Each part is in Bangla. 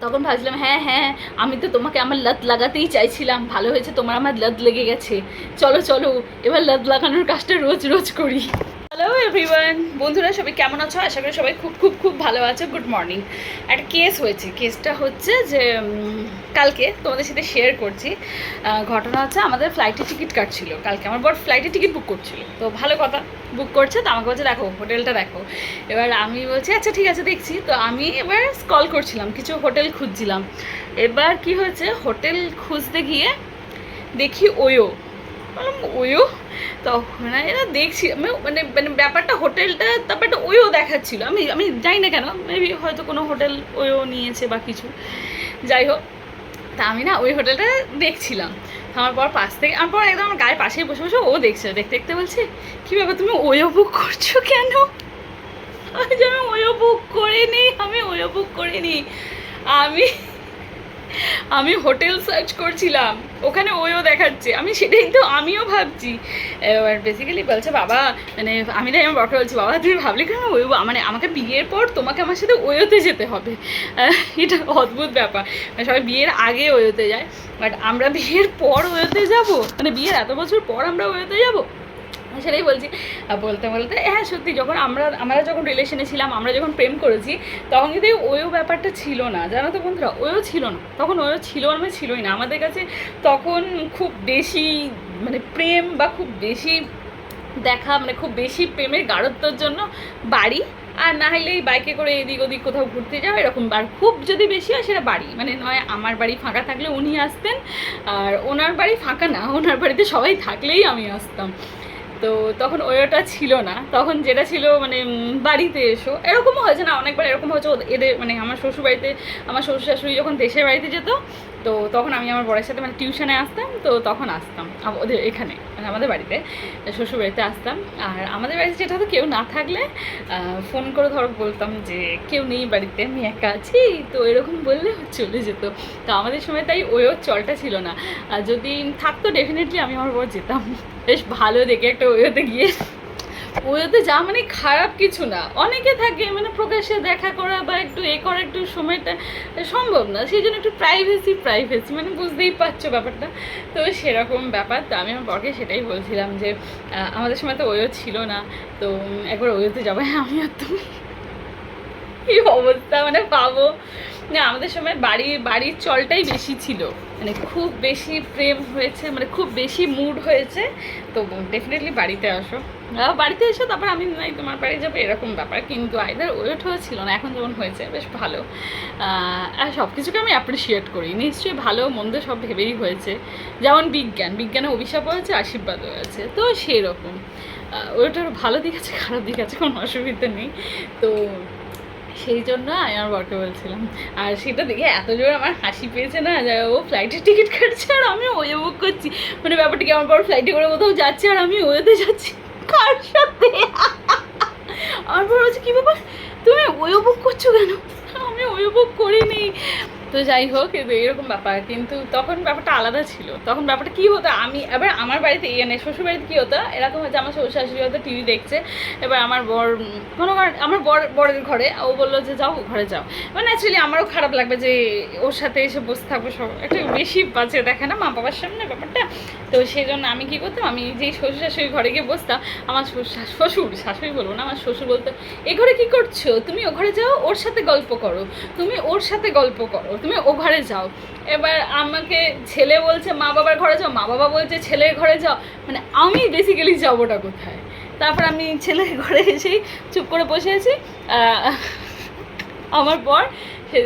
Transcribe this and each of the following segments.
তখন ভাবছিলাম হ্যাঁ হ্যাঁ আমি তো তোমাকে আমার লত লাগাতেই চাইছিলাম। ভালো হয়েছে, তোমার আমার লত লেগে গেছে। চলো চলো, এবার লত লাগানোর কাজটা রোজ রোজ করি। হ্যালো এভরিওয়ান বন্ধুরা, সবাই কেমন আছো? আশা করি সবাই খুব খুব খুব ভালো আছো। গুড মর্নিং একটা কেস হয়েছে। কেসটা হচ্ছে যে কালকে তোমাদের সাথে শেয়ার করছি। ঘটনা হচ্ছে আমাদের ফ্লাইটে টিকিট কাটছিল। কালকে আমার বড় ফ্লাইটে টিকিট বুক করছিল। তো ভালো কথা বুক করছে। তো আমাকে বলছে, দেখো হোটেলটা দেখো। এবার আমি বলছি আচ্ছা ঠিক আছে, দেখছি। তো আমি এবার কল করছিলাম, কিছু হোটেল খুঁজছিলাম। এবার কি হয়েছে? হোটেল খুঁজতে গিয়ে দেখি ওয়ো ওয়ো তখন এরা দেখছি, আমি মানে মানে ব্যাপারটা হোটেলটা তারপর একটা ওয়ো দেখাচ্ছিল। আমি আমি জানি না কেন মেবি হয়তো কোনো হোটেল ওয়ো নিয়েছে বা কিছু। যাই হোক, তা আমি না ওই হোটেলটা দেখছিলাম। আমার পর পাশ থেকে আমার পর একদম আমার গায়ের পাশেই বসে বসে ও দেখছে দেখতে দেখতে বলছে, কী ব্যাপার, তুমি ওয়ো বুক করছ কেন? আমি ওয়ো বুক করিনি, আমি ওয়ো বুক করিনি। আমি আমি হোটেল সার্চ করছিলাম, ওখানে ওইও দেখাচ্ছে। আমি সেটাই তো, আমিও ভাবছি। এবার বেসিক্যালি বলছে, বাবা মানে আমি তাই আমার বরকে বলছি, বাবা, তুমি ভাবলে কেন? ওই মানে আমাকে বিয়ের পর তোমাকে আমার সাথে ওয়োতে যেতে হবে। এটা অদ্ভুত ব্যাপার। মানে সবাই বিয়ের আগে ওয়োতে যায়, বাট আমরা বিয়ের পর ওয়োতে যাব? মানে বিয়ের এত বছর পর আমরা ওয়োতে যাব? সেটাই বলছি। বলতে বলতে হ্যাঁ সত্যি, যখন আমরা আমরা যখন রিলেশনে ছিলাম, আমরা যখন প্রেম করেছি, তখন কিন্তু ওইও ব্যাপারটা ছিল না। জানো তো বন্ধুরা, ওইও ছিল না। তখন ওইও ছিল মানে ছিলই না। আমাদের কাছে তখন খুব বেশি মানে প্রেম বা খুব বেশি দেখা মানে খুব বেশি প্রেমের গাঢ়ত্বর জন্য বাড়ি। আর না হলে বাইকে করে এদিক ওদিক কোথাও ঘুরতে যাওয়া এরকম আর খুব যদি বেশি হয়, সেটা বাড়ি। মানে নয়, আমার বাড়ি ফাঁকা থাকলে উনি আসতেন। আর ওনার বাড়ি ফাঁকা না, ওনার বাড়িতে সবাই থাকলেই আমি আসতাম। তো তখন ওটা ছিল না। তখন যেটা ছিল মানে বাড়িতে এসো। এরকমও হয়েছে না, অনেকবার এরকম হয়েছে এদের মানে আমার শ্বশুর বাড়িতে আমার শ্বশুর শাশুড়ি যখন দেশের বাড়িতে যেত, তো তখন আমি আমার বরের সাথে মানে টিউশনে আসতাম, তো তখন আসতাম ওদের এখানে। মানে আমাদের বাড়িতে শ্বশুর বাড়িতে আসতাম। আর আমাদের বাড়িতে যেটা হতো, কেউ না থাকলে ফোন করে ধরো বলতাম যে, কেউ নেই বাড়িতে, আমি একা আছি। তো এরকম বললে চলে যেত। তো আমাদের সময় তাই ওইও চলটা ছিল না। আর যদি থাকতো ডেফিনেটলি আমি আমার বর যেতাম। বেশ ভালো দেখে একটা ওয়েতে গিয়ে ওয়েতে যা মানে খারাপ কিছু না। অনেকে থাকে মানে প্রকাশ্যে দেখা করা বা একটু এ করা একটু সময়টা সম্ভব না। সেই জন্য একটু প্রাইভেসি প্রাইভেসি মানে বুঝতেই পারছ ব্যাপারটা। তো সেরকম ব্যাপার। তো আমি আমার বরকে সেটাই বলছিলাম যে আমাদের সময় তো ওয়েও ছিল না। তো একবার ওয়েতে যাব। হ্যাঁ আমি আর তুমি কি অবস্থা? মানে পাবো না, আমাদের সময় বাড়ি, বাড়ির চলটাই বেশি ছিল। মানে খুব বেশি প্রেম হয়েছে মানে খুব বেশি মুড হয়েছে। তো ডেফিনেটলি বাড়িতে আসো। বাড়িতে এসো, তারপর আমি নাই, তোমার বাড়ি যাব, এরকম ব্যাপার। কিন্তু আইদার ওয়েটও ছিল না, এখন যেমন হয়েছে, বেশ ভালো। আর সব কিছুকে আমি অ্যাপ্রিসিয়েট করি। নিশ্চয়ই ভালো, মন্দ সব ভেবেই হয়েছে। যেমন বিজ্ঞান, বিজ্ঞানে অভিশাপ হয়েছে, আশীর্বাদ হয়েছে, তো সেই রকম ভালো দিক আছে, খারাপ দিক আছে, কোনো অসুবিধা নেই। তো সেই জন্য আমি আমার বরকে বলছিলাম। আর সেটা দেখে এত জোর আমার হাসি পেয়েছে না যে ও ফ্লাইটের টিকিট কাটছে আর আমি ওয়ে বুক করছি। মানে ব্যাপারটা কি, আমার বর ফ্লাইটে করে কোথাও যাচ্ছে আর আমি ওয়েতে যাচ্ছি? কার সাথে? আমার বর হচ্ছে কী ব্যাপার? তুমি ওয়ে বুক করছ কেন? আমি ওয়ে বুক করিনি। তো যাই হোক এরকম ব্যাপার। কিন্তু তখন ব্যাপারটা আলাদা ছিল। তখন ব্যাপারটা কী হতো? আমি, এবার আমার বাড়িতে মানে শ্বশুর বাড়িতে কী হতো? এরকম হচ্ছে আমার শ্বশুর শাশুড়ি হয়তো টিভি দেখছে। এবার আমার বর কোনো আমার বর, বরের ঘরে, ও বলল যে, যাও, ঘরে যাও। মানে অ্যাকচুয়ালি আমারও খারাপ লাগবে যে, ওর সাথে এসে বসে থাকব সব, একটু বেশি বাজে দেখে না মা বাবার সামনে ব্যাপারটা। তো সেই জন্য আমি কী করতাম, আমি যেই শ্বশুর শাশুড়ি ঘরে গিয়ে বসতাম, আমার শ্বশুর, শাশুড়ি বলব না, আমার শ্বশুর বলতো, এ ঘরে কী করছ? তুমি ও ঘরে যাও, ওর সাথে গল্প করো। তুমি ওর সাথে গল্প করো। তুমি ও ঘরে যাও। এবার আমাকে ছেলে বলছে, মা বাবার ঘরে যাও। মা বাবা বলছে, ছেলের ঘরে যাও। মানে আমি বেসিক্যালি যাবোটা কোথায়? তারপর আমি ছেলের ঘরে এসেই চুপ করে বসে আছি। আমার পর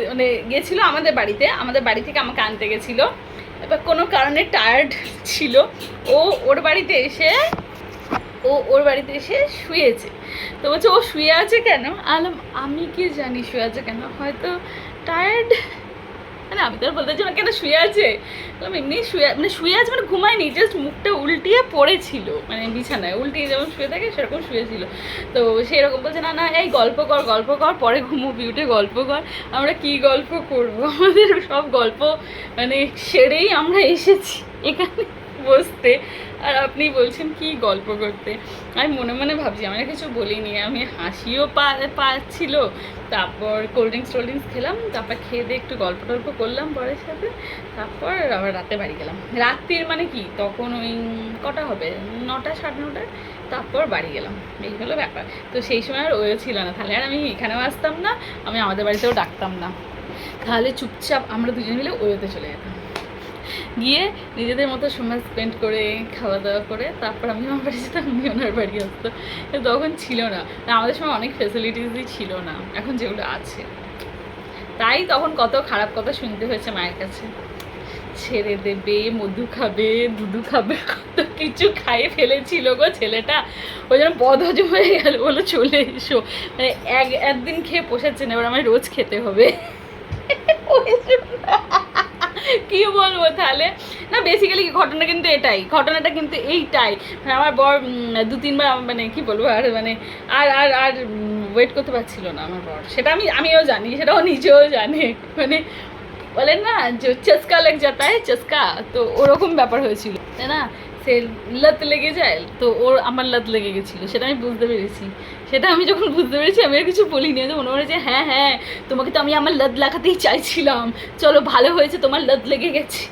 মানে গেছিল আমাদের বাড়িতে, আমাদের বাড়ি থেকে আমাকে আনতে গেছিল। এবার কোনো কারণে টায়ার্ড ছিল। ও ওর বাড়িতে এসে, ও ওর বাড়িতে এসে শুয়েছে। তো বলছে, ও শুয়ে আছে কেন? আলাম আমি কি জানি শুয়ে আছে কেন? হয়তো টায়ার্ড মানে আমি তো বলতে চাই কেন শুয়ে আছে? বললাম, এমনি শুয়ে মানে শুয়ে আছে মানে ঘুমায়নি জাস্ট মুখটা উল্টিয়ে পড়েছিল। মানে বিছানায়, উল্টিয়ে যেমন শুয়ে থাকে, সেরকম শুয়েছিল। তো সেরকম বলছে, না না, এই গল্প কর গল্প কর, পরে ঘুমোবি, উঠে গল্প কর, আমরা কি গল্প করব? আমাদের সব গল্প মানে সেরেই আমরা এসেছি এখানে। বসতে। আর আপনি বলছেন, কি গল্প করতে? আমি মনে মনে ভাবছি, আমি আর কিছু বলিনি। আমি হাসিও পাচ্ছিল। তারপর কোল্ড ড্রিঙ্কস টোল্ড ড্রিঙ্কস খেলাম। তারপর খেয়ে দিয়ে একটু গল্প টল্প করলাম বরের সাথে। তারপর আবার রাতে বাড়ি গেলাম। রাত্রির মানে কি? তখন ওই কটা হবে? নটা, সাড়ে নটা? তারপর বাড়ি গেলাম। এই হলো ব্যাপার। তো সেই সময় আর ওয়েও ছিল না। তাহলে আর আমি এখানেও আসতাম না। আমি আমাদের বাড়িতেও ডাকতাম না। তাহলে চুপচাপ আমরা দুজন মিলে ওয়েতে চলে যেতাম। গিয়ে নিজেদের মতো সময় স্পেন্ড করে খাওয়া দাওয়া করে, তারপর আমি আমার বাড়ি যেতাম উনি ওনার বাড়ি আসতো তখন ছিল না। আমাদের সময় অনেক ফেসিলিটিসই ছিল না, এখন যেগুলো আছে। তাই তখন কত খারাপ কথা শুনতে হয়েছে মায়ের কাছে। ছেড়ে দেবে, মধু খাবে, দুধু খাবে, কত কিছু খাইয়ে ফেলেছিল গো ছেলেটা। ওই জন্য বদহজম হয়ে গেল বলো চলে এসো। মানে এক, একদিন খেয়ে পোষাচ্ছে না এবার আমায় রোজ খেতে হবে। কি বলব তাহলে? না বেসিক্যালি ঘটনা কিন্তু এটাই, ঘটনাটা কিন্তু এইটাই। আমার বর দু তিনবার মানে কি বলব, আর মানে আর আর আর ওয়েট করতে পারছিল না আমার বর। সেটা আমি, আমিও জানি সেটাও নিজেও জানে। মানে বলেন না, যে চস্কা লেগ যাতা হয় চস্কা তো ওরকম ব্যাপার হয়েছিল। তাই না? সে লত লেগে যায়, তো ওর আমার লত লেগে গেছিল, সেটা আমি বুঝতে পেরেছি। সেটা আমি যখন বুঝতে পেরেছি, আমি আর কিছু বলিনি তো মনে যে হ্যাঁ হ্যাঁ তোমাকে তো আমি আমার লদ লাগাতেই চাইছিলাম। চলো, ভালো হয়েছে, তোমার লদ লেগে গেছে।